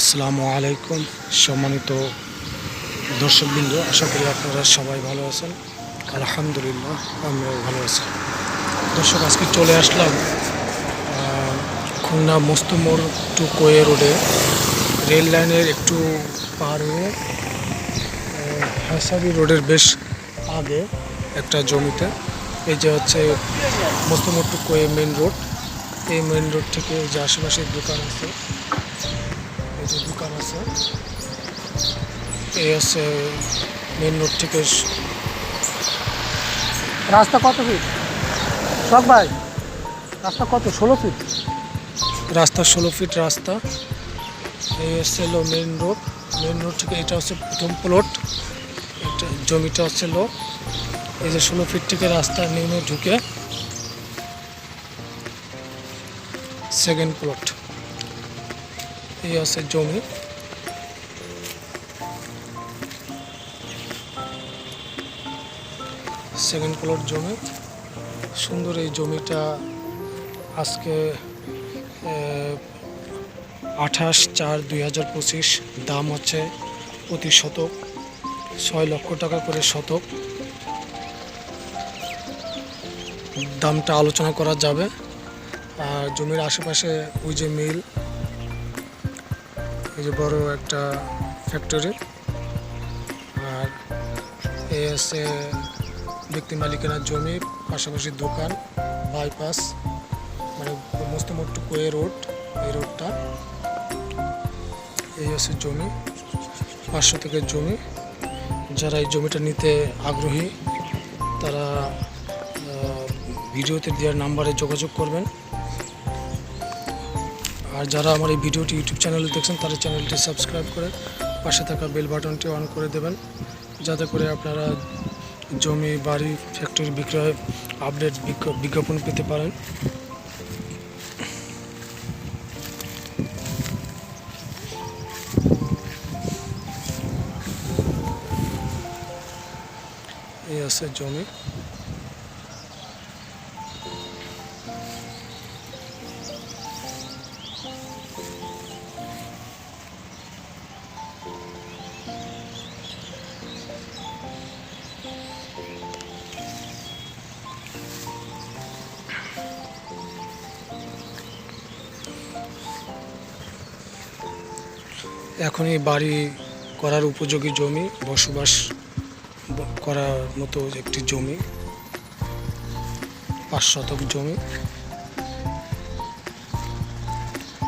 আসসালামু আলাইকুম, সম্মানিত দর্শকবৃন্দ, আশা করি আপনারা সবাই ভালো আছেন। আলহামদুলিল্লাহ আমরাও ভালো আছি। দর্শক, আজকে চলে আসলাম খুলনা মস্তমোর টু কোয়ে রোডে। রেল লাইনের একটু পার হয়ে হাসাবি রোডের বেশ আগে একটা জমিতে, এই যে হচ্ছে মস্তমোর টু কোয়ে মেন রোড। এই মেন রোড থেকে যে আশেপাশের দোকান আছে এই যে দোকান আছে। এই আছে মেন রোড থেকে রাস্তা কত ফিট? শখ ভাই রাস্তা কত? ষোলো ফিট? রাস্তা ষোলো ফিট রাস্তা। এই হচ্ছে হলো মেন রোড। মেন রোড থেকে এটা হচ্ছে প্রথম প্লট এটা জমিটা হচ্ছে লো এই যে ষোলো ফিট থেকে রাস্তা নেমে ঢুকে সেকেন্ড প্লট এই হচ্ছে জমি। সেকেন্ড প্লট জমি। সুন্দর এই জমিটা আজকে আঠাশ চার দুই হাজার পঁচিশ, দাম হচ্ছে প্রতি শতক ছয় লক্ষ টাকা করে শতক। দামটা আলোচনা করা যাবে। আর জমির আশেপাশে ওই যে মিল যে বড় একটা ফ্যাক্টরি আর এই আছে ব্যক্তি মালিকানার জমি, পাশাপাশি দোকান বাইপাস মানে মস্ত মোট্টু কোয়ে রোড, এই রোডটা। এই হচ্ছে জমি, পাঁচশো থেকে জমি। যারা এই জমিটা নিতে আগ্রহী, তারা ভিডিওতে দেওয়ার নাম্বারে যোগাযোগ করবেন। আর যারা আমার এই ভিডিওটি ইউটিউব চ্যানেলে দেখছেন, তারা চ্যানেলটি সাবস্ক্রাইব করে পাশে থাকা বেল বাটনটি অন করে দেবেন, যাতে করে আপনারা জমি, বাড়ি, ফ্যাক্টরি বিক্রয় আপডেট বিজ্ঞ- বিজ্ঞাপন পেতে পারেন। এই আছে জমি। এখন এই বাড়ি করার উপযোগী জমি, বসবাস করার মতো একটি জমি, পাঁচ শতক জমি।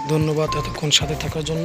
ধন্যবাদ এতক্ষণ সাথে থাকার জন্য।